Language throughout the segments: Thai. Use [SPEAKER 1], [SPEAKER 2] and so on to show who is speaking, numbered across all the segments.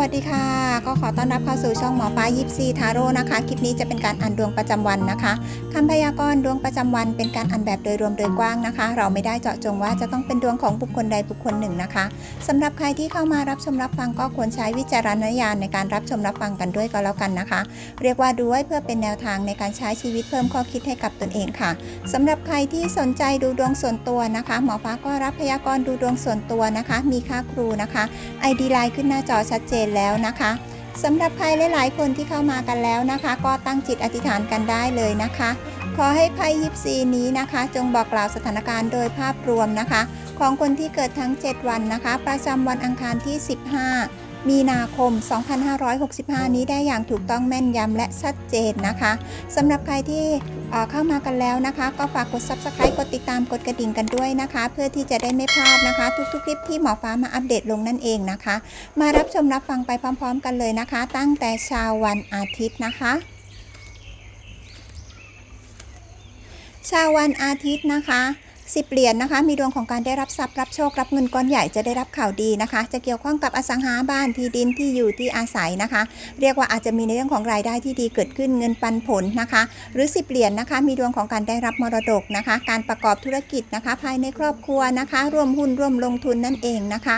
[SPEAKER 1] วัสดีค่ะ ก็ขอต้อนรับเข้าสู่ช่องหมอปลายิปซีทาโร่นะคะ คลิปนี้จะเป็นการอ่านดวงประจำวันนะคะคำพยากรณ์ดวงประจำวันเป็นการอ่านแบบโดยรวมโดยกว้างนะคะ เราไม่ได้เจาะจงว่าจะต้องเป็นดวงของบุคคลใดบุคคลหนึ่งนะคะสำหรับใครที่เข้ามารับชมรับฟังก็ควรใช้วิจารณญาณในการรับชมรับฟังกันด้วยก็แล้วกันนะคะ เรียกว่าดูไว้เพื่อเป็นแนวทางในการใช้ชีวิตเพิ่มข้อคิดให้กับตนเองค่ะสำหรับใครที่สนใจดูดวงส่วนตัวนะคะ หมอฟ้าก็รับพยากรณ์ดูดวงส่วนตัวนะคะ มีค่าครูนะคะ ID ไลน์ขึ้นหน้าจอชัดเจนแล้วนะคะสำหรับใครหลาย ๆ คนที่เข้ามากันแล้วนะคะ ก็ตั้งจิตอธิษฐานกันได้เลยนะคะ ขอให้ไพ่ยิปซีนี้นะคะ จงบอกกล่าวสถานการณ์โดยภาพรวมนะคะ ของคนที่เกิดทั้ง 7 วันนะคะ ประจำวันอังคารที่ 15 มีนาคม 2565 นี้ได้อย่างถูกต้องแม่นยำและชัดเจนนะคะสำหรับใครที่เข้ามากันแล้วนะคะ ก็ฝากกด subscribe กดติดตามกดกระดิ่งกันด้วยนะคะ เพื่อที่จะได้ไม่พลาดนะคะ ทุกๆ คลิปที่หมอฟ้ามาอัปเดตลงนั่นเองนะคะ มารับชมรับฟังไปพร้อม ๆ กันเลยนะคะ ตั้งแต่เช้าวันอาทิตย์นะคะชาววันอาทิตย์นะคะ สิบเหรียญนะคะ มีดวงของการได้รับทรัพย์รับโชครับเงินก้อนใหญ่จะได้รับข่าวดีนะคะ จะเกี่ยวข้องกับอสังหาบ้านที่ดินที่อยู่ที่อาศัยนะคะ เรียกว่าอาจจะมีในเรื่องของรายได้ที่ดีเกิดขึ้นเงินปันผลนะคะ หรือสิบเหรียญนะคะ มีดวงของการได้รับมรดกนะคะ การประกอบธุรกิจนะคะ ภายในครอบครัวนะคะ ร่วมหุ้นร่วมลงทุนนั่นเองนะคะ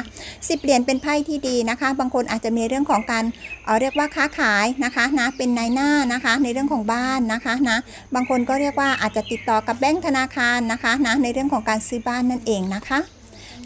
[SPEAKER 1] สิบเหรียญเป็นไพ่ที่ดีนะคะ บางคนอาจจะมีเรื่องของการเอ่อเรียกว่าค้าขายนะคะนะเป็นนายหน้านะคะ ในเรื่องของบ้านนะคะนะบางคนก็เรียกว่าอาจจะติดต่อกับแบงก์ธนาคารนะคะนะในเรื่องื่องของการซื้อบ้านนั่นเองนะคะ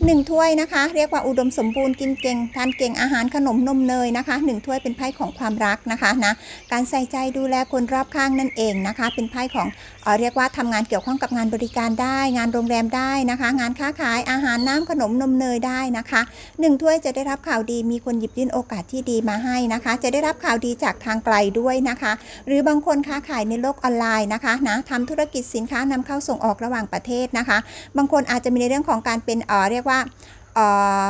[SPEAKER 1] หนึ่งถ้วยนะคะ เรียกว่าอุดมสมบูรณ์กินเก่งทานเก่งอาหารขนมนมเนยนะคะหนึ่งถ้วยเป็นไพ่ของความรักนะคะนะการใส่ใจดูแลคนรอบข้างนั่นเองนะคะ เป็นไพ่ของเออเรียกว่าทำงานเกี่ยวข้องกับงานบริการได้ งานโรงแรมได้นะคะ งานค้าขายอาหารน้ำขนมนมเนยได้นะคะหนึ่งถ้วยจะได้รับข่าวดีมีคนหยิบยื่นโอกาสที่ดีมาให้นะคะ จะได้รับข่าวดีจากทางไกลด้วยนะคะ หรือบางคนค้าขายในโลกออนไลน์นะคะนะทำธุรกิจสินค้านำเข้าส่งออกระหว่างประเทศนะคะ บางคนอาจจะมีในเรื่องของการเป็นเออเรียกว่าเอ่อ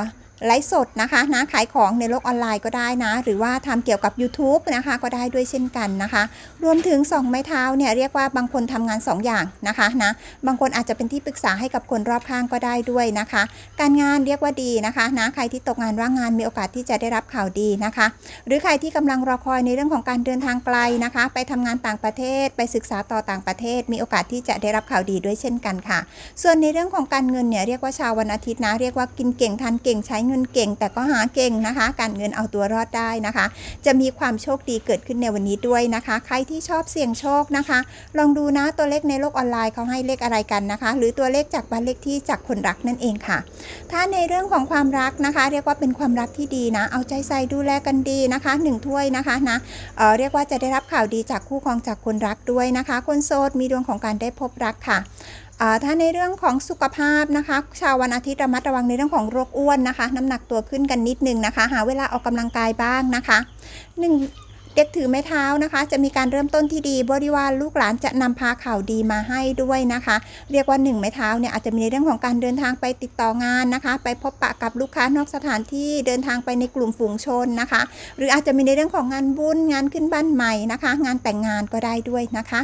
[SPEAKER 1] ไลฟ์สดนะคะนะขายของในโลกออนไลน์ก็ได้นะ หรือว่าทำเกี่ยวกับ YouTube นะคะก็ได้ด้วยเช่นกันนะคะ รวมถึง 2 ไม้เท้าเนี่ยเรียกว่าบางคนทำงาน 2 อย่างนะคะนะบางคนอาจจะเป็นที่ปรึกษาให้กับคนรอบข้างก็ได้ด้วยนะคะ การงานเรียกว่าดีนะคะนะใครที่ตกงานว่างงานมีโอกาสที่จะได้รับข่าวดีนะคะ หรือใครที่กำลังรอคอยในเรื่องของการเดินทางไกลนะคะ ไปทำงานต่างประเทศ ไปศึกษาต่อต่างประเทศ มีโอกาสที่จะได้รับข่าวดีด้วยเช่นกันค่ะ ส่วนในเรื่องของการเงินเนี่ยเรียกว่าชาววันอาทิตย์นะเรียกว่ากินเก่งทานเก่งใช้เงินเก่ง แต่ก็หาเก่งนะคะ การเงินเอาตัวรอดได้นะคะ จะมีความโชคดีเกิดขึ้นในวันนี้ด้วยนะคะ ใครที่ชอบเสี่ยงโชคนะคะ ลองดูนะตัวเลขในโลกออนไลน์เขาให้เลขอะไรกันนะคะ หรือตัวเลขจากบ้านเลขที่จากคนรักนั่นเองค่ะ ถ้าในเรื่องของความรักนะคะ เรียกว่าเป็นความรักที่ดีนะ เอาใจใส่ดูแลกันดีนะคะหนึ่งถ้วยนะคะนะเออเรียกว่าจะได้รับข่าวดีจากคู่ครองจากคนรักด้วยนะคะ คนโสดมีดวงของการได้พบรักค่ะ ถ้าในเรื่องของสุขภาพนะคะ ชาววันอาทิตย์ระมัดระวังในเรื่องของโรคอ้วนนะคะ น้ำหนักตัวขึ้นกันนิดนึงนะคะ หาเวลาออกกำลังกายบ้างนะคะหนึ่ง เด็กถือไม้เท้านะคะ จะมีการเริ่มต้นที่ดีบริวารลูกหลานจะนำพาข่าวดีมาให้ด้วยนะคะ เรียกว่าหนึ่งไม้เท้าเนี่ยอาจจะมีในเรื่องของการเดินทางไปติดต่องานนะคะ ไปพบปะกับลูกค้านอกสถานที่เดินทางไปในกลุ่มฝูงชนนะคะ หรืออาจจะมีในเรื่องของงานบุญงานขึ้นบ้านใหม่นะคะ งานแต่งงานก็ได้ด้วยนะคะ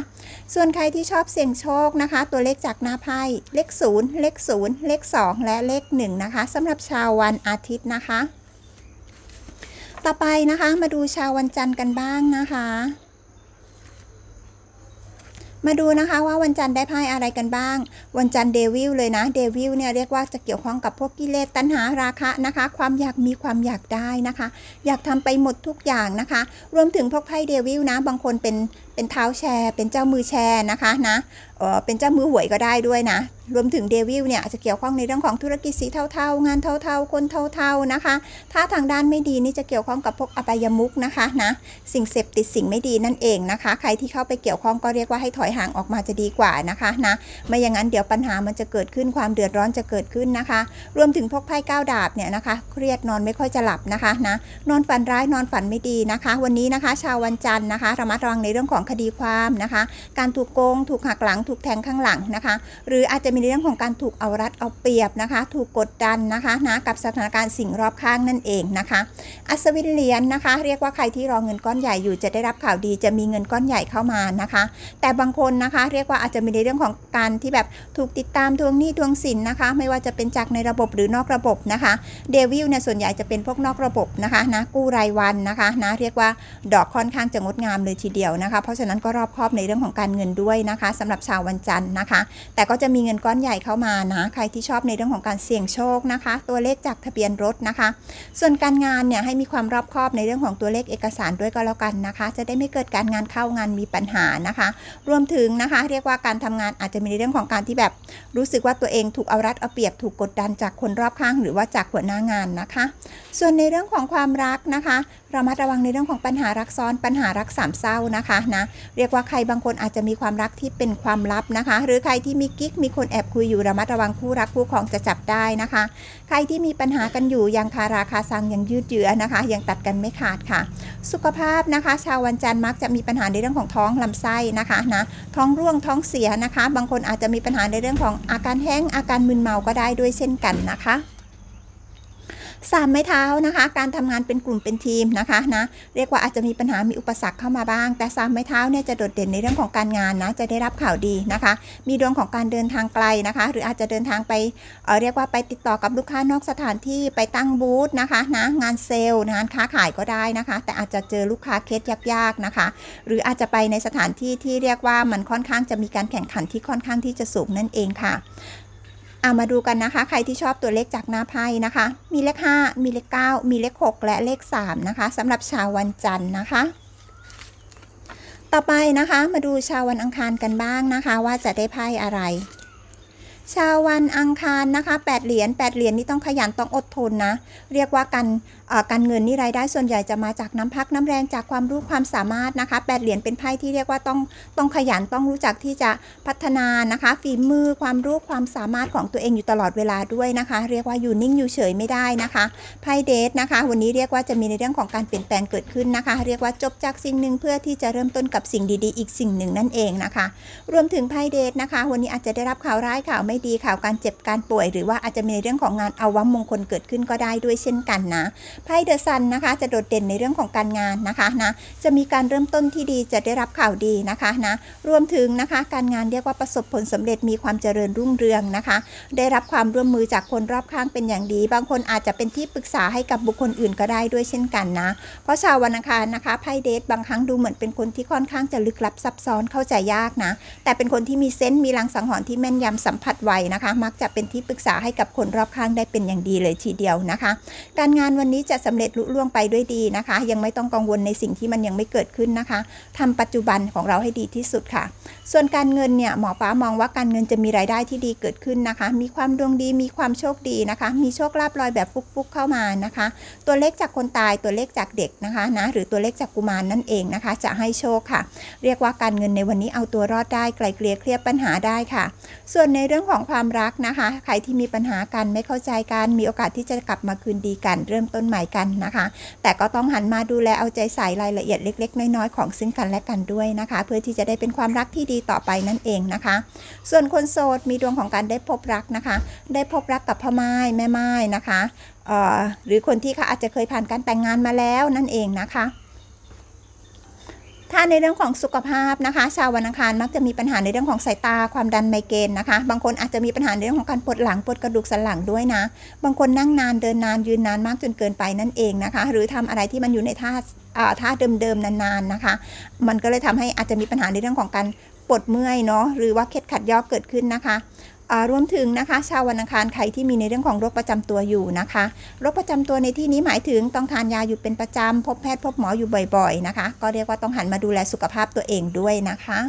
[SPEAKER 1] ส่วนใครที่ชอบเสี่ยงโชคนะคะ ตัวเลขจากหน้าไพ่เลข0เลข0เลข2 และเลข1นะคะสำหรับชาววันอาทิตย์นะคะ ต่อไปนะคะ มาดูชาววันจันทร์กันบ้างนะคะ มาดูนะคะว่าวันจันทร์ได้ไพ่อะไรกันบ้าง วันจันทร์เดวิลเลยนะเดวิลเนี่ยเรียกว่าจะเกี่ยวข้องกับพวกกิเลสตัณหาราคะนะคะ ความอยากมีความอยากได้นะคะ อยากทำไปหมดทุกอย่างนะคะ รวมถึงพวกไพ่เดวิลนะ บางคนเป็นเป็นเท้าแชร์ เป็นเจ้ามือแชร์นะคะนะเป็นเจ้ามือหวยก็ได้ด้วยนะ รวมถึงเดวิลเนี่ยอาจจะเกี่ยวข้องในเรื่องของธุรกิจสีเทาๆ งานเทาๆ คนเทาๆนะคะ ถ้าทางด้านไม่ดีนี่จะเกี่ยวข้องกับพวกอบายมุกนะคะนะ สิ่งเสพติดสิ่งไม่ดีนั่นเองนะคะ ใครที่เข้าไปเกี่ยวข้องก็เรียกว่าให้ถอยห่างออกมาจะดีกว่านะคะนะ ไม่อย่างนั้นเดี๋ยวปัญหามันจะเกิดขึ้นความเดือดร้อนจะเกิดขึ้นนะคะ รวมถึงพวกไพ่ก้าวดาบเนี่ยนะคะ เครียดนอนไม่ค่อยจะหลับนะคะนะ นอนฝันร้ายนอนฝันไม่ดีนะคะ วันนี้นะคะ ชาววันจันทร์นะคะระมัดระวังในเรื่องของคดีความนะคะ การถูกโกงถูกหักหลังถูกแทงข้างหลังนะคะ หรืออาจจะมีในเรื่องของการถูกเอารัดเอาเปรียบนะคะ ถูกกดดันนะคะนะกับสถานการณ์สิ่งรอบข้างนั่นเองนะคะ อัศวินเหรียญนะคะ เรียกว่าใครที่รอเงินก้อนใหญ่อยู่จะได้รับข่าวดีจะมีเงินก้อนใหญ่เข้ามานะคะ แต่บางคนนะคะ เรียกว่าอาจจะมีในเรื่องของการที่แบบถูกติดตามทวงหนี้ทวงสินนะคะ ไม่ว่าจะเป็นจากในระบบหรือนอกระบบนะคะเดวิลเนี่ยส่วนใหญ่จะเป็นพวกนอกระบบนะคะนะกู้รายวันนะคะนะเรียกว่าดอกค่อนข้างจะงดงามเลยทีเดียวนะคะ เพราะฉะนั้นก็รอบคอบในเรื่องของการเงินด้วยนะคะสำหรับชาววันจันทร์นะคะ แต่ก็จะมีเงินก้อนใหญ่เข้ามานะ ใครที่ชอบในเรื่องของการเสี่ยงโชคนะคะ ตัวเลขจากทะเบียนรถนะคะ ส่วนการงานเนี่ยให้มีความรอบคอบในเรื่องของตัวเลขเอกสารด้วยก็แล้วกันนะคะ จะได้ไม่เกิดการงานเข้างานมีปัญหานะคะ รวมถึงนะคะ เรียกว่าการทำงานอาจจะมีในเรื่องของการที่แบบ รู้สึกว่าตัวเองถูกเอารัดเอาเปรียบถูกกดดันจากคนรอบข้าง หรือว่าจากหัวหน้างานนะคะ ส่วนในเรื่องของความรักนะคะ ระมัดระวังในเรื่องของปัญหารักซ้อนปัญหารักสามเศร้านะคะนะเรียกว่าใครบางคนอาจจะมีความรักที่เป็นความลับนะคะ หรือใครที่มีกิ๊กมีคนแอบคุยอยู่ระมัดระวังคู่รักคู่ครองจะจับได้นะคะ ใครที่มีปัญหากันอยู่ยังคาราคาซังยังยืดเยื้อนะคะ ยังตัดกันไม่ขาดค่ะ สุขภาพนะคะ ชาววันจันทร์มักจะมีปัญหาในเรื่องของท้องลำไส้นะคะนะท้องร่วงท้องเสียนะคะ บางคนอาจจะมีปัญหาในเรื่องของอาการแห้งอาการมึนเมาก็ได้ด้วยเช่นกันนะคะ สามไม้เท้านะคะ การทำงานเป็นกลุ่มเป็นทีมนะคะนะเรียกว่าอาจจะมีปัญหามีอุปสรรคเข้ามาบ้าง แต่สามไม้เท้าเนี่ยจะโดดเด่นในเรื่องของการงานนะจะได้รับข่าวดีนะคะ มีดวงของการเดินทางไกลนะคะ หรืออาจจะเดินทางไปเเรียกว่าไปติดต่อกับลูกค้านอกสถานที่ไปตั้งบูธนะคะนะงานเซลล์งานค้าขายก็ได้นะคะ แต่อาจจะเจอลูกค้าเคสยากๆนะคะ หรืออาจจะไปในสถานที่ที่เรียกว่ามันค่อนข้างจะมีการแข่งขันที่ค่อนข้างที่จะสูงนั่นเองค่ะ อามาดูกันนะคะ ใครที่ชอบตัวเลขจากหน้าไพ่นะคะ มีเลข 5 มีเลข 9 มีเลข 6 และเลข 3 นะคะสำหรับชาววันจันทร์นะคะ ต่อไปนะคะมาดูชาววันอังคารกันบ้างนะคะ ว่าจะได้ไพ่อะไร ชาววันอังคารนะคะ8เหรียญ8เหรียญนี่ต้องขยันต้องอดทนนะ เรียกว่ากัน การเงินนี่รายได้ส่วนใหญ่จะมาจากน้ำพักน้ำแรงจากความรู้ความสามารถนะคะแปดเหรียญเป็นไพ่ที่เรียกว่าต้องต้องขยันต้องรู้จักที่จะพัฒนานะคะ ฝีมือความรู้ความสามารถของตัวเองอยู่ตลอดเวลาด้วยนะคะ เรียกว่าอยู่นิ่งอยู่เฉยไม่ได้นะคะไพ่เดทนะคะ วันนี้เรียกว่าจะมีในเรื่องของการเปลี่ยนแปลงเกิดขึ้นนะคะ เรียกว่าจบจากสิ่งหนึ่งเพื่อที่จะเริ่มต้นกับสิ่งดีๆ อีกสิ่งหนึ่งนั่นเองนะคะ รวมถึงไพ่เดทนะคะ วันนี้อาจจะได้รับข่าวร้ายข่าวไม่ดีข่าวการเจ็บการป่วย หรือว่าอาจจะมีในเรื่องของงานเอาวัมมงคลเกิดขึ้นก็ได้ด้วยเช่นกันนะไพ่เดอะซันนะคะ จะโดดเด่นในเรื่องของการงานนะคะนะจะมีการเริ่มต้นที่ดีจะได้รับข่าวดีนะคะนะรวมถึงนะคะ การงานเรียกว่าประสบผลสำเร็จมีความเจริญรุ่งเรืองนะคะ ได้รับความร่วมมือจากคนรอบข้างเป็นอย่างดี บางคนอาจจะเป็นที่ปรึกษาให้กับบุคคลอื่นก็ได้ด้วยเช่นกันนะ เพราะชาววันอังคารนะคะไพ่เดทบางครั้งดูเหมือนเป็นคนที่ค่อนข้างจะลึกลับซับซ้อนเข้าใจยากนะ แต่เป็นคนที่มีเซนต์มีลังสังหรณ์ที่แม่นยำสัมผัสไวนะคะ มักจะเป็นที่ปรึกษาให้กับคนรอบข้างได้เป็นอย่างดีเลยทีเดียวนะคะ การงานวันนี้จะสำเร็จลุล่วงไปด้วยดีนะคะ ยังไม่ต้องกังวลในสิ่งที่มันยังไม่เกิดขึ้นนะคะทำปัจจุบันของเราให้ดีที่สุดค่ะ ส่วนการเงินเนี่ยหมอป้ามองว่าการเงินจะมีรายได้ที่ดีเกิดขึ้นนะคะ มีความดวงดีมีความโชคดีนะคะ มีโชคลาภลอยแบบฟุกๆเข้ามานะคะ ตัวเลขจากคนตายตัวเลขจากเด็กนะคะนะหรือตัวเลขจากกุมารนนั่นเองนะคะ จะให้โชคค่ะ เรียกว่าการเงินในวันนี้เอาตัวรอดได้ไกลเกลี่ยเคลียร์ปัญหาได้ค่ะ ส่วนในเรื่องของความรักนะคะ ใครที่มีปัญหากันไม่เข้าใจกันมีโอกาสที่จะกลับมาคืนดีกันเริ่มต้นหม่กันนะคะ แต่ก็ต้องหันมาดูแลเอาใจใส่รายละเอียดเล็ก ๆ น้อยๆของซึ่งกันและกันด้วยนะคะ เพื่อที่จะได้เป็นความรักที่ดีต่อไปนั่นเองนะคะ ส่วนคนโสดมีดวงของการได้พบรักนะคะ ได้พบรักกับพ่อไม้แม่ไม้นะคะหรือคนที่เขาอาจจะเคยผ่านการแต่งงานมาแล้วนั่นเองนะคะ ถ้าในเรื่องของสุขภาพนะคะ ชาววันอังคารมักจะมีปัญหาในเรื่องของสายตาความดันไมเกรนนะคะ บางคนอาจจะมีปัญหาในเรื่องของการปวดหลังปวดกระดูกสันหลังด้วยนะ บางคนนั่งนานเดินนานยืนนานมากจนเกินไปนั่นเองนะคะ หรือทำอะไรที่มันอยู่ในท่าท่าเดิมๆนานๆนะคะ มันก็เลยทำให้อาจจะมีปัญหาในเรื่องของการปวดเมื่อยเนาะหรือว่าเคล็ดขัดยอกเกิดขึ้นนะคะ รวมถึงนะคะ ชาววันอังคารใครที่มีในเรื่องของโรคประจำตัวอยู่นะคะโรคประจำตัวในที่นี้หมายถึงต้องทานยาอยู่เป็นประจำพบแพทย์พบหมออยู่บ่อยๆนะคะ ก็เรียกว่าต้องหันมาดูแลสุขภาพตัวเองด้วยนะคะ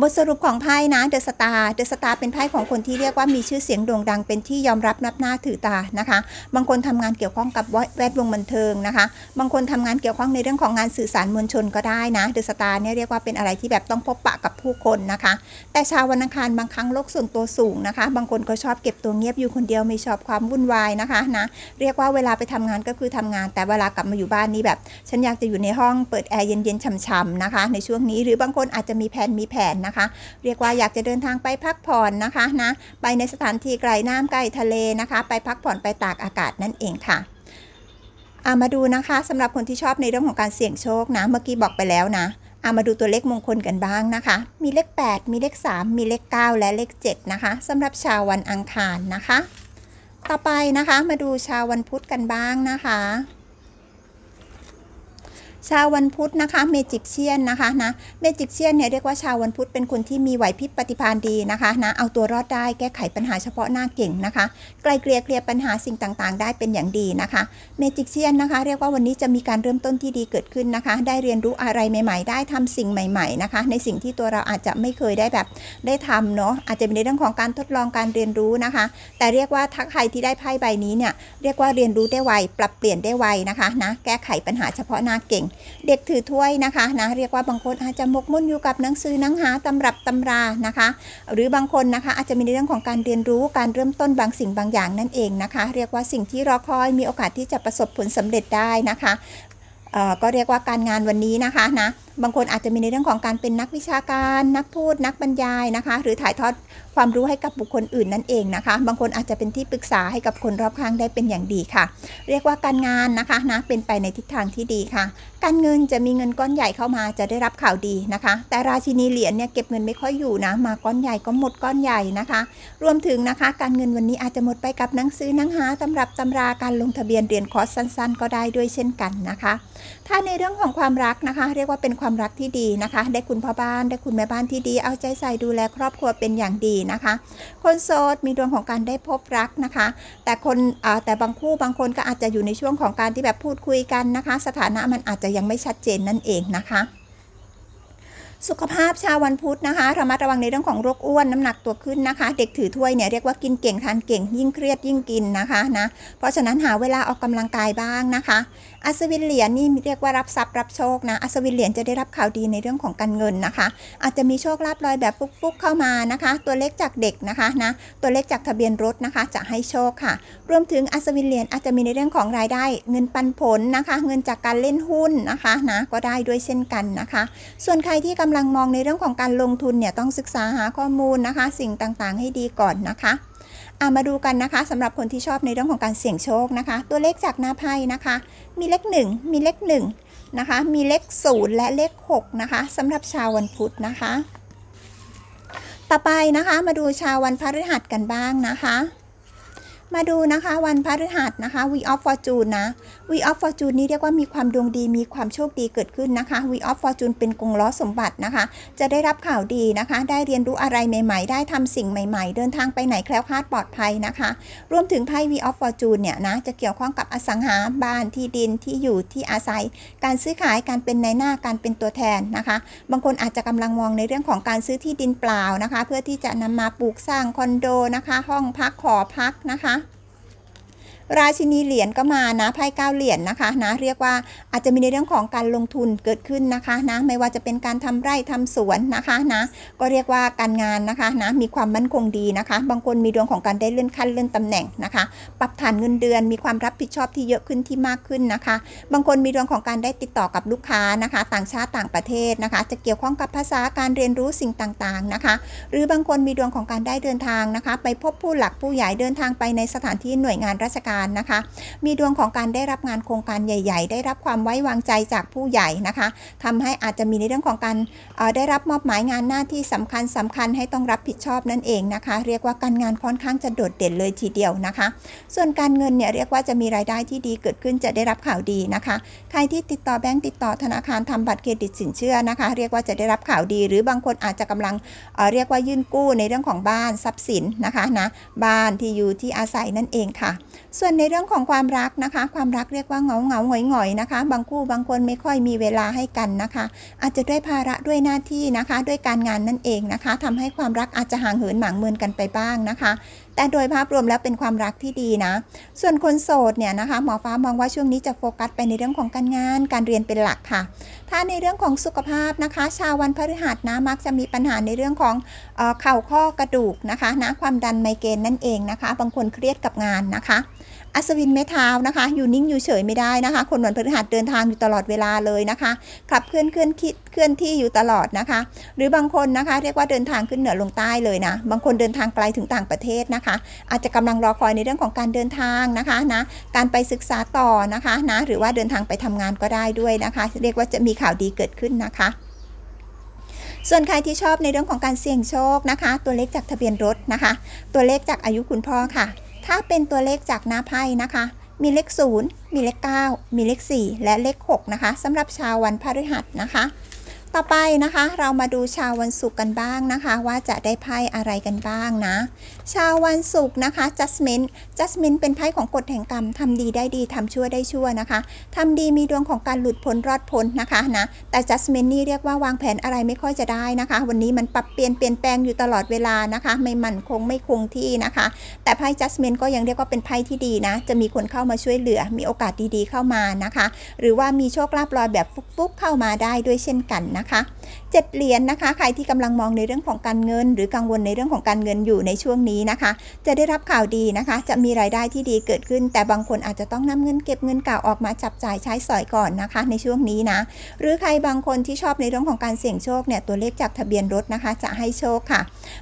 [SPEAKER 1] บทสรุปของไพ่นะเดอะสตาร์เดอะสตาร์เป็นไพ่ของคนที่เรียกว่ามีชื่อเสียงโด่งดังเป็นที่ยอมรับนับหน้าถือตานะคะ บางคนทำงานเกี่ยวข้องกับแวดวงบันเทิงนะคะ บางคนทำงานเกี่ยวข้องในเรื่องของงานสื่อสารมวลชนก็ได้นะเดอะสตาร์เนี่ยเรียกว่าเป็นอะไรที่แบบต้องพบปะกับผู้คนนะคะ แต่ชาววันอังคารบางครั้งโลกส่วนตัวสูงนะคะ บางคนก็ชอบเก็บตัวเงียบอยู่คนเดียวไม่ชอบความวุ่นวายนะคะนะเรียกว่าเวลาไปทำงานก็คือทำงาน แต่เวลากลับมาอยู่บ้านนี่แบบ ฉันอยากจะอยู่ในห้องเปิดแอร์เย็นๆฉ่ำๆนะคะ ในช่วงนี้หรือบางคนอาจจะมีแผนมีแผนนะคะ เรียกว่าอยากจะเดินทางไปพักผ่อนนะคะนะไปในสถานที่ไกลน้ำใกล้ทะเลนะคะ ไปพักผ่อนไปตากอากาศนั่นเองค่ะอามาดูนะคะสำหรับคนที่ชอบในเรื่องของการเสี่ยงโชคนะเมื่อกี้บอกไปแล้วนะอามาดูตัวเลขมงคลกันบ้างนะคะ มีเลข 8 มีเลข 3 มีเลข 9 และเลข 7 นะคะสำหรับชาววันอังคารนะคะ ต่อไปนะคะมาดูชาววันพุธกันบ้างนะคะ ชาววันพุธนะคะเมจิกเชียนนะคะนะเมจิกเชียนเนี่ยเรียกว่าชาววันพุธเป็นคนที่มีไหวพริบปฏิภาณดีนะคะนะเอาตัวรอดได้แก้ไขปัญหาเฉพาะหน้าเก่งนะคะไกลเกลี่ยเคลียร์ปัญหาสิ่งต่างๆ ได้เป็นอย่างดีนะคะเมจิกเชียนนะคะ เรียกว่าวันนี้จะมีการเริ่มต้นที่ดีเกิดขึ้นนะคะ ได้เรียนรู้อะไรใหม่ ๆ ได้ทำสิ่งใหม่ ๆนะคะ ในสิ่งที่ตัวเราอาจจะไม่เคยได้แบบได้ทำเนาะอาจจะเป็นในเรื่องของการทดลองการเรียนรู้นะคะ แต่เรียกว่าถ้าใครที่ได้ไพ่ใบนี้เนี่ยเรียกว่าเรียนรู้ได้ไวปรับเปลี่ยนได้ไวนะคะนะแก้ไขปัญหาเฉพาะหน้าเก่งเด็กถือถ้วยนะคะนะเรียกว่าบางคนอาจจะมกมุ่นอยู่กับหนังสือหนังหาตำรับตำรานะคะ หรือบางคนนะคะอาจจะมีในเรื่องของการเรียนรู้การเริ่มต้นบางสิ่งบางอย่างนั่นเองนะคะ เรียกว่าสิ่งที่รอคอยมีโอกาสที่จะประสบผลสำเร็จได้นะคะก็เรียกว่าการงานวันนี้นะคะนะบางคนอาจจะมีในเรื่องของการเป็นนักวิชาการ นักพูด นักบรรยายนะคะ หรือถ่ายทอดความรู้ให้กับบุคคลอื่นนั่นเองนะคะ บางคนอาจจะเป็นที่ปรึกษาให้กับคนรอบข้างได้เป็นอย่างดีค่ะ เรียกว่าการงานนะคะนะเป็นไปในทิศทางที่ดีค่ะ การเงินจะมีเงินก้อนใหญ่เข้ามาจะได้รับข่าวดีนะคะ แต่ราชินีเหรียญเนี่ยเก็บเงินไม่ค่อยอยู่นะมาก้อนใหญ่ก็หมดก้อนใหญ่นะคะ รวมถึงนะคะ การเงินวันนี้อาจจะหมดไปกับหนังสือหนังหาตำรับตำราการลงทะเบียนเรียนคอร์สสั้น ๆ ก็ได้ด้วยเช่นกันนะคะถ้าในเรื่องของความรักนะคะ เรียกว่าเป็นความรักที่ดีนะคะ ได้คุณพ่อบ้านได้คุณแม่บ้านที่ดี เอาใจใส่ดูแลครอบครัวเป็นอย่างดีนะคะ คนโสดมีดวงของการได้พบรักนะคะ แต่คนแต่บางคู่บางคนก็อาจจะอยู่ในช่วงของการที่แบบพูดคุยกันนะคะ สถานะมันอาจจะยังไม่ชัดเจนนั่นเองนะคะสุขภาพชาววันพุธนะคะระมัดระวังในเรื่องของโรคอ้วนน้ำหนักตัวขึ้นนะคะ เด็กถือถ้วยเนี่ยเรียกว่ากินเก่งทานเก่งยิ่งเครียดยิ่งกินนะคะนะเพราะฉะนั้นหาเวลาออกกำลังกายบ้างนะคะ อัศวินเหรียญนี่เรียกว่ารับทรัพย์รับโชคนะ อัศวินเหรียญจะได้รับข่าวดีในเรื่องของการเงินนะคะ อาจจะมีโชคลาภลอยแบบปุ๊กๆเข้ามานะคะ ตัวเลขจากเด็กนะคะนะ ตัวเลขจากทะเบียนรถนะคะ จะให้โชคค่ะ รวมถึงอัศวินเหรียญอาจจะมีในเรื่องของรายได้ เงินปันผลนะคะ เงินจากการเล่นหุ้นนะคะนะ ก็ได้ด้วยเช่นกันนะคะ ส่วนใครที่กำลังมองในเรื่องของการลงทุนเนี่ยต้องศึกษาหาข้อมูลนะคะ สิ่งต่างๆ ให้ดีก่อนนะคะามาดูกันนะคะสำหรับคนที่ชอบในเรื่องของการเสี่ยงโชคนะคะ ตัวเลขจากหน้าไพ่นะคะ มีเลข 1 มีเลข1นะคะ มีเลข 0 และเลข6นะคะสำหรับชาววันพุธนะคะ ต่อไปนะคะมาดูชาววันพฤหัสกันบ้างนะคะ มาดูนะคะวันพฤหัสนะคะ We of Fortune นะ We of Fortune นี้เรียกว่ามีความดวงดีมีความโชคดีเกิดขึ้นนะคะ We of Fortune เป็นกงล้อสมบัตินะคะ จะได้รับข่าวดีนะคะ ได้เรียนรู้อะไรใหม่ ๆ ได้ทำสิ่งใหม่ ๆ เดินทางไปไหนแคล้วคลาดปลอดภัยนะคะ รวมถึงไพ่ We of Fortune เนี่ยนะจะเกี่ยวข้องกับอสังหาบ้านที่ดินที่อยู่ที่อาศัย การซื้อขายการเป็นในหน้าการเป็นตัวแทนนะคะ บางคนอาจจะกำลังมองในเรื่องของการซื้อที่ดินเปล่านะคะ เพื่อที่จะนำมาปลูกสร้างคอนโดนะคะ ห้องพักขอพักนะคะ ราชินีเหรียญก็มานะไพ่เก้าเหรียญนนะคะนะเรียกว่าอาจจะมีในเรื่องของการลงทุนเกิดขึ้นนะคะนะไม่ว่าจะเป็นการทำไร่ทำสวนนะคะนะก็เรียกว่าการงานนะคะนะมีความมั่นคงดีนะคะ บางคนมีดวงของการได้เลื่อนขั้นเลื่อนตำแหน่งนะคะ ปรับฐานเงินเดือนมีความรับผิดชอบที่เยอะขึ้นที่มากขึ้นนะคะ บางคนมีดวงของการได้ติดต่อกับลูกค้านะคะ ต่างชาติต่างประเทศนะคะ จะเกี่ยวข้องกับภาษาการเรียนรู้สิ่งต่างๆนะคะ หรือบางคนมีดวงของการได้เดินทางนะคะ ไปพบผู้หลักผู้ใหญ่เดินทางไปในสถานที่หน่วยงานราชการนะคะ มีดวงของการได้รับงานโครงการใหญ่ ๆ ได้รับความไว้วางใจจากผู้ใหญ่นะคะทำให้อาจจะมีในเรื่องของการได้รับมอบหมายงานหน้าที่สำคัญสำคัญให้ต้องรับผิดชอบนั่นเองนะคะ เรียกว่าการงานค่อนข้างจะโดดเด่นเลยทีเดียวนะคะ ส่วนการเงินเนี่ยเรียกว่าจะมีรายได้ที่ดีเกิดขึ้นจะได้รับข่าวดีนะคะ ใครที่ติดต่อแบงก์ติดต่อธนาคารทำบัตรเครดิตสินเชื่อนะคะ เรียกว่าจะได้รับข่าวดี หรือบางคนอาจจะกำลังเเรียกว่ายื่นกู้ในเรื่องของบ้านทรัพย์สินนะคะนะบ้านที่อยู่ที่อาศัยนั่นเองค่ะส่วนในเรื่องของความรักนะคะ ความรักเรียกว่าเหงาเหงาหงอยหงอยนะคะ บางคู่บางคนไม่ค่อยมีเวลาให้กันนะคะ อาจจะด้วยภาระด้วยหน้าที่นะคะ ด้วยการงานนั่นเองนะคะทำให้ความรักอาจจะห่างเหินหมางเมินกันไปบ้างนะคะ แต่โดยภาพรวมแล้วเป็นความรักที่ดีนะ ส่วนคนโสดเนี่ยนะคะหมอฟ้ามองว่าช่วงนี้จะโฟกัสไปในเรื่องของการงาน การเรียนเป็นหลักค่ะ ถ้าในเรื่องของสุขภาพนะคะ ชาววันพฤหัสนะมักจะมีปัญหาในเรื่องของเเข่าข้อกระดูกนะคะนะความดันไมเกรนนั่นเองนะคะ บางคนเครียดกับงานนะคะ อัศวินไม้เท้านะคะ อยู่นิ่งอยู่เฉยไม่ได้นะคะ คนวันพฤหัสเดินทางอยู่ตลอดเวลาเลยนะคะ ขับเคลื่อนเคลื่อนคิดเคลื่อนที่อยู่ตลอดนะคะ หรือบางคนนะคะ เรียกว่าเดินทางขึ้นเหนือลงใต้เลยนะ บางคนเดินทางไกลถึงต่างประเทศนะคะ อาจจะกำลังรอคอยในเรื่องของการเดินทางนะคะนะ การไปศึกษาต่อนะคะนะ หรือว่าเดินทางไปทำงานก็ได้ด้วยนะคะ เรียกว่าจะมีข่าวดีเกิดขึ้นนะคะส่วนใครที่ชอบในเรื่องของการเสี่ยงโชคนะคะ ตัวเลขจากทะเบียนรถนะคะ ตัวเลขจากอายุคุณพ่อค่ะ ถ้าเป็นตัวเลขจากหน้าไพ่นะคะ มีเลข 0 มีเลข 9 มีเลข 4 และเลข 6 นะคะสำหรับชาววันพฤหัสนะคะ ต่อไปนะคะเรามาดูชาววันศุกร์กันบ้างนะคะ ว่าจะได้ไพ่อะไรกันบ้างนะ ชาววันศุกร์นะคะ judgment judgment เป็นไพ่ของกฎแห่งกรรมทำดีได้ดีทำชั่วได้ชั่วนะคะทำดีมีดวงของการหลุดพ้นรอดพ้นนะคะนะแต่ judgment นี่เรียกว่าวางแผนอะไรไม่ค่อยจะได้นะคะ วันนี้มันปรับเปลี่ยนเปลี่ยนแปลงอยู่ตลอดเวลานะคะ ไม่มั่นคงไม่คงที่นะคะ แต่ไพ่ judgment ก็ยังเรียกว่าเป็นไพ่ที่ดีนะ จะมีคนเข้ามาช่วยเหลือ มีโอกาสดีๆเข้ามานะคะ หรือว่ามีโชคลาภลอยแบบฟุกๆเข้ามาได้ด้วยเช่นกันนะคะเจ็ดเหรียญนนะคะ ใครที่กำลังมองในเรื่องของการเงิน หรือกังวลในเรื่องของการเงินอยู่ในช่วงนี้นะคะ จะได้รับข่าวดีนะคะ จะมีรายได้ที่ดีเกิดขึ้น แต่บางคนอาจจะต้องนำเงินเก็บเงินเก่าออกมาจับจ่ายใช้สอยก่อนนะคะ ในช่วงนี้นะ หรือใครบางคนที่ชอบในเรื่องของการเสี่ยงโชคเนี่ยตัวเลขจากทะเบียนรถนะคะ จะให้โชคค่ะ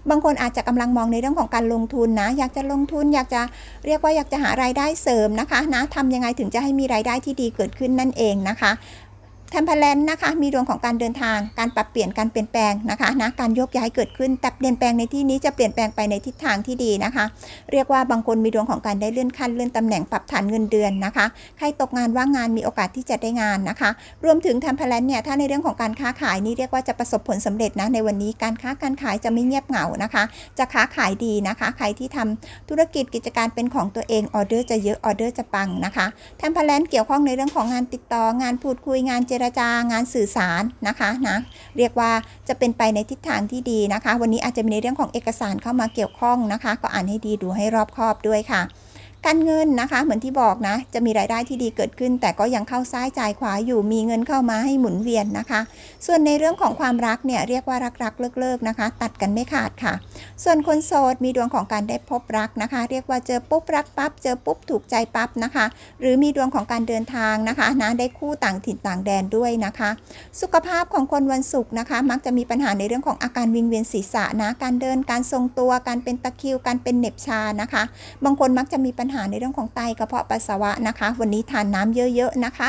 [SPEAKER 1] บางคนอาจจะกำลังมองในเรื่องของการลงทุนนะ อยากจะลงทุนอยากจะเรียกว่าอยากจะหารายได้เสริมนะคะนะทำยังไงถึงจะให้มีรายได้ที่ดีเกิดขึ้นนั่นเองนะคะ เทมเพลนนะคะ มีดวงของการเดินทาง การปรับเปลี่ยน การเปลี่ยนแปลงนะคะนะการยกย้ายเกิดขึ้น แต่เปลี่ยนแปลงในที่นี้จะเปลี่ยนแปลงไปในทิศทางที่ดีนะคะ เรียกว่าบางคนมีดวงของการได้เลื่อนขั้นเลื่อนตำแหน่งปรับฐานเงินเดือนนะคะ ใครตกงานว่างงานมีโอกาสที่จะได้งานนะคะ รวมถึงเทมเพลนเนี่ย ถ้าในเรื่องของการค้าขายนี่เรียกว่าจะประสบผลสำเร็จนะ ในวันนี้การค้าการขายจะไม่เงียบเหงานะคะ จะค้าขายดีนะคะ ใครที่ทำธุรกิจกิจการเป็นของตัวเองออเดอร์จะเยอะออเดอร์จะปังนะคะเทมเพลนเกี่ยวข้องในเรื่องของงานติดต่องานพูดคุยงานเจรรจางานสื่อสารนะคะนะเรียกว่าจะเป็นไปในทิศทางที่ดีนะคะ วันนี้อาจจะมีในเรื่องของเอกสารเข้ามาเกี่ยวข้องนะคะ ก็อ่านให้ดีดูให้รอบคอบด้วยค่ะ การเงินนะคะ เหมือนที่บอกนะ จะมีรายได้ที่ดีเกิดขึ้น แต่ก็ยังเข้าซ้ายจ่ายขวาอยู่มีเงินเข้ามาให้หมุนเวียนนะคะ ส่วนในเรื่องของความรักเนี่ยเรียกว่ารักรักเลิกเลิกนะคะ ตัดกันไม่ขาดค่ะ ส่วนคนโสดมีดวงของการได้พบรักนะคะ เรียกว่าเจอปุ๊บรักปั๊บเจอปุ๊บถูกใจปั๊บนะคะ หรือมีดวงของการเดินทางนะคะนะได้คู่ต่างถิ่นต่างแดนด้วยนะคะ สุขภาพของคนวันศุกร์นะคะ มักจะมีปัญหาในเรื่องของอาการวิงเวียนศีรษะนะการเดินการทรงตัว การเป็นตะคริวการเป็นเหน็บชานะคะ บางคนมักจะมีปัญหาในเรื่องของไตกระเพาะปัสสาวะนะคะ วันนี้ทานน้ำเยอะๆนะคะ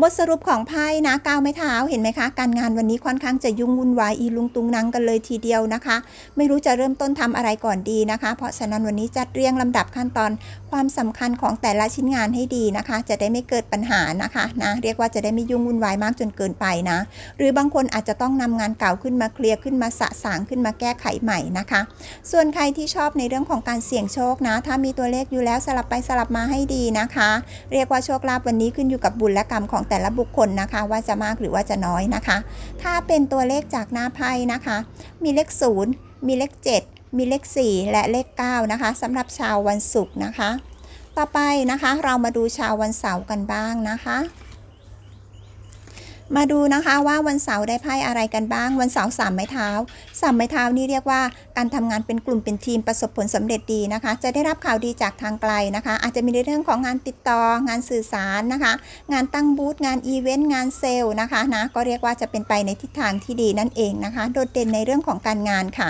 [SPEAKER 1] บทสรุปของไพ่นะก้าวไม่เท้าเห็นไหมคะ การงานวันนี้ค่อนข้างจะยุ่งวุ่นวายอีลุงตุงนังกันเลยทีเดียวนะคะ ไม่รู้จะเริ่มต้นทำอะไรก่อนดีนะคะ เพราะฉะนั้นวันนี้จัดเรียงลำดับขั้นตอนความสำคัญของแต่ละชิ้นงานให้ดีนะคะ จะได้ไม่เกิดปัญหานะคะนะเรียกว่าจะได้ไม่ยุ่งวุ่นวายมากจนเกินไปนะ หรือบางคนอาจจะต้องนำงานเก่าขึ้นมาเคลียร์ขึ้นมาสะสางขึ้นมาแก้ไขใหม่นะคะ ส่วนใครที่ชอบในเรื่องของการเสี่ยงโชคนะ ถ้ามีตัวเลขอยู่แล้วสลับไปสลับมาให้ดีนะคะ เรียกว่าโชคลาภวันนี้ขึ้นอยู่กับบุญและกรรมของแต่ละบุคคลนะคะ ว่าจะมากหรือว่าจะน้อยนะคะ ถ้าเป็นตัวเลขจากหน้าไพ่นะคะ มีเลข 0 มีเลข 7 มีเลข 4 และเลข 9 นะคะสำหรับชาววันศุกร์นะคะ ต่อไปนะคะเรามาดูชาววันเสาร์กันบ้างนะคะ มาดูนะคะว่าวันเสาร์ได้ไพ่อะไรกันบ้าง วันเสาร์สามไม้เท้าสามไม้เท้านี่เรียกว่าการทำงานเป็นกลุ่มเป็นทีมประสบผลสำเร็จดีนะคะ จะได้รับข่าวดีจากทางไกลนะคะ อาจจะมีในเรื่องของงานติดต่องานสื่อสารนะคะ งานตั้งบูธงานอีเวนต์งานเซลล์นะคะนะก็เรียกว่าจะเป็นไปในทิศทางที่ดีนั่นเองนะคะ โดดเด่นในเรื่องของการงานค่ะ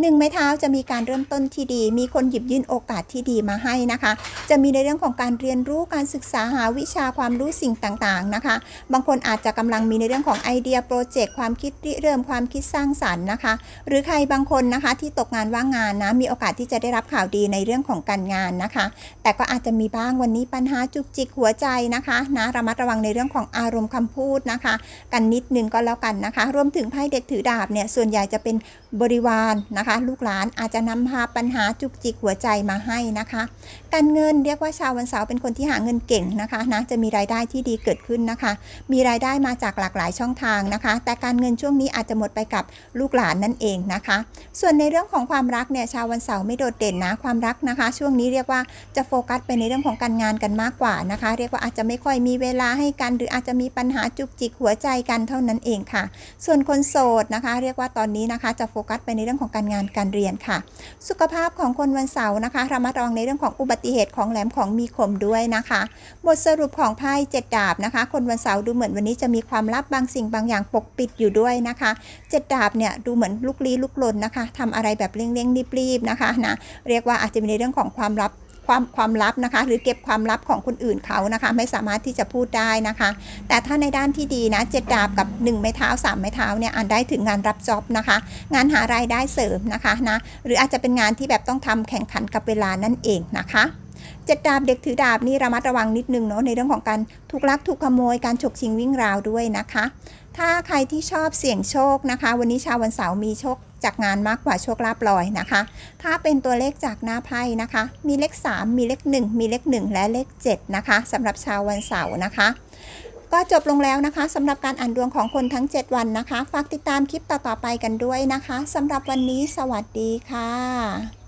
[SPEAKER 1] หนึ่งไม้เท้าจะมีการเริ่มต้นที่ดี มีคนหยิบยื่นโอกาสที่ดีมาให้นะคะ จะมีในเรื่องของการเรียนรู้การศึกษาหาวิชาความรู้สิ่งต่างๆนะคะ บางคนอาจจะกำลังมีในเรื่องของไอเดียโปรเจกต์ความคิดเริ่มความคิดสร้างสรรค์นะคะ หรือใครบางคนนะคะที่ตกงานว่างงานนะมีโอกาสที่จะได้รับข่าวดีในเรื่องของการงานนะคะ แต่ก็อาจจะมีบ้างวันนี้ปัญหาจุกจิกหัวใจนะคะนะระมัดระวังในเรื่องของอารมณ์คำพูดนะคะ กันนิดนึงก็แล้วกันนะคะ รวมถึงไพ่เด็กถือดาบเนี่ยส่วนใหญ่จะเป็นบริวารนะคะ ลูกหลานอาจจะนำพาปัญหาจุกจิกหัวใจมาให้นะคะ การเงินเรียกว่าชาววันเสาร์เป็นคนที่หาเงินเก่งนะคะนะจะมีรายได้ที่ดีเกิดขึ้นนะคะ มีรายได้มาจากจากหลากหลายช่องทางนะคะ แต่การเงินช่วงนี้อาจจะหมดไปกับลูกหลานนั่นเองนะคะ ส่วนในเรื่องของความรักเนี่ยชาววันเสาร์ไม่โดดเด่นนะความรักนะคะ ช่วงนี้เรียกว่าจะโฟกัสไปในเรื่องของการงานกันมากกว่านะคะ เรียกว่าอาจจะไม่ค่อยมีเวลาให้กัน หรืออาจจะมีปัญหาจุกจิกหัวใจกันเท่านั้นเองค่ะ ส่วนคนโสดนะคะ เรียกว่าตอนนี้นะคะ จะโฟกัสไปในเรื่องของการงานการเรียนค่ะ สุขภาพของคนวันเสาร์นะคะระมัดระวังในเรื่องของอุบัติเหตุของแหลมของมีคมด้วยนะคะ บทสรุปของไพ่เจ็ดดาบนะคะ คนวันเสาร์ดูเหมือนวันนี้จะมีความลับบางสิ่งบางอย่างปกปิดอยู่ด้วยนะคะเจ็ดดาบเนี่ยดูเหมือนลุกลี้ลุกลนนะคะทำอะไรแบบเร่งๆรีบๆนะคะนะเรียกว่าอาจจะมีในเรื่องของความลับความความลับนะคะ หรือเก็บความลับของคนอื่นเขานะคะ ไม่สามารถที่จะพูดได้นะคะ แต่ถ้าในด้านที่ดีนะเจ็ดดาบกับ 1 ไม้เท้า 3 ไม้เท้าเนี่ยอันได้ถึงงานรับจ็อบนะคะ งานหารายได้เสริมนะคะนะหรืออาจจะเป็นงานที่แบบต้องทำแข่งขันกับเวลานั่นเองนะคะ เจ็ดดาบเด็กถือดาบนี่ระมัดระวังนิดนึงเนาะในเรื่องของการถูกลักถูกขโมยการฉกชิงวิ่งราวด้วยนะคะ ถ้าใครที่ชอบเสี่ยงโชคนะคะ วันนี้ชาววันเสาร์มีโชคจากงานมากกว่าโชคลาภลอยนะคะ ถ้าเป็นตัวเลขจากหน้าไพ่นะคะ มีเลข 3 มีเลข 1 มีเลข 1 และเลข 7 นะคะสำหรับชาววันเสาร์นะคะก็จบลงแล้วนะคะสำหรับการอ่านดวงของคนทั้ง 7 วันนะคะ ฝากติดตามคลิปต่อ ๆ ไปกันด้วยนะคะสำหรับวันนี้สวัสดีค่ะ